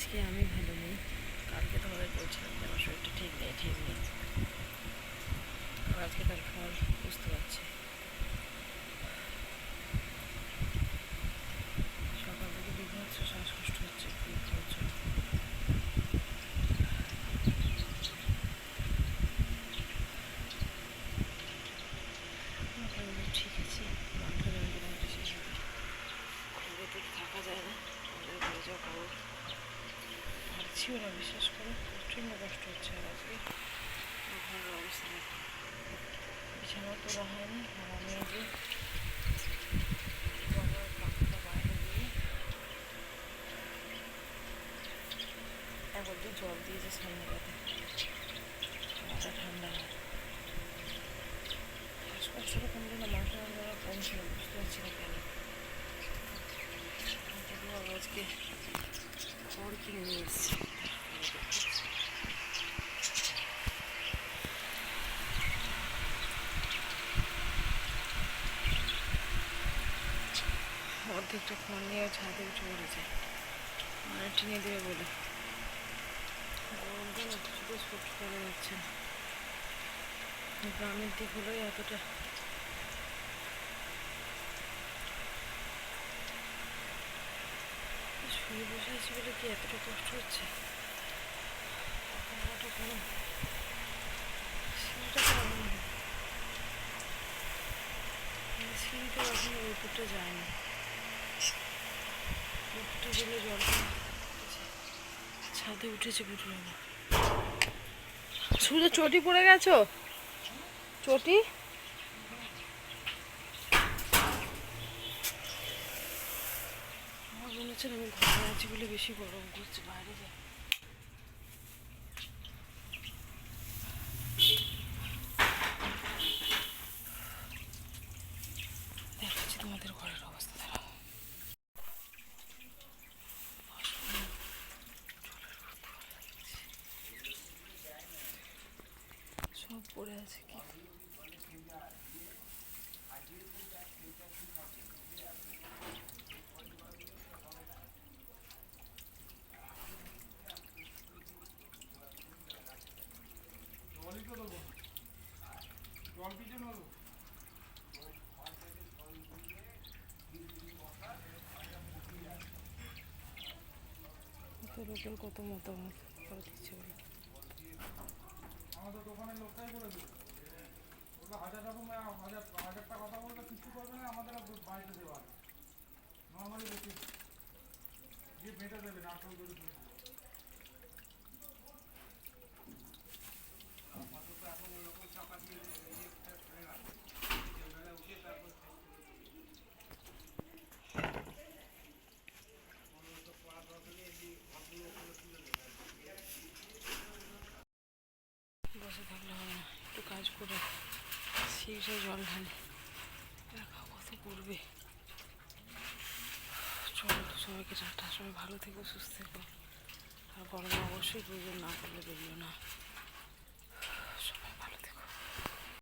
আজকে আমি ভালো নেই। কালকে তো তোমাদের বলছিলাম যে আমার শরীরটা ঠিক নেই ঠিক নেই। আজকে তার ফল বুঝতে পারছি। সকাল দেখে হচ্ছে ঠিক আছে থাকা যায় না, আমাদের পারছিও না বিশ্বাস করো প্রচণ্ড কষ্ট হচ্ছে আজকে ঘরের অবস্থা। বিছানা তোলা হয়নি আর আমি যে একবার দিয়ে জল দিয়েছে সামনে কাতে মাথা ঠান্ডা হয়। শ্বাসকষ্টটা কমলে না মাথা যন্ত্রণা কমছে না বুঝতে পারছি না কেন। আজকে খড় কিনে নিয়ে এসেছি। অর্ধেকটা খড় নিয়ে ছাদে উঠে পড়েছে মানে টিনে দেবে বলে। গরমটা যাচ্ছে না। গ্রামের দিক হলেও এতটা। শুয়ে বসে আছি বলে কি এতটা কষ্ট হচ্ছে? সিঁড়িটা তো এখনও উপরটা যায়নি। জলটা ছাদে উঠেছে শুধু চটি পড়ে গেছো? চটি? আমার মনে হচ্ছে আমি ঘরে আছি বলে বেশি গরম করছে, বাইরে যাই দেখাচ্ছি তোমাদের ঘরের অবস্থা দাঁড়াও সব পড়ে আছে কি? তোর ওপর কত মতামত? করে দিচ্ছে বলে আমাদের দোকানের লোকটাই করে দিল ওগুলো হাজার রকম হাজার, হাজারটা কথা বললে কিছু করবে না, আমাদের বাড়িতে দেওয়া নর্মালি বেশি দিয়ে। বেঁটে দেবে। নারকেল দড়ি দিয়ে বসে থাকলে হবে না, একটু কাজ করে। সেই জল ঢালে। দেখা কত করবে চলো সবাইকে টাটা, সবাই ভালো থেকো, সুস্থ থেকো। আর গরমে অবশ্যই প্রয়োজন না করলে বেরিও না।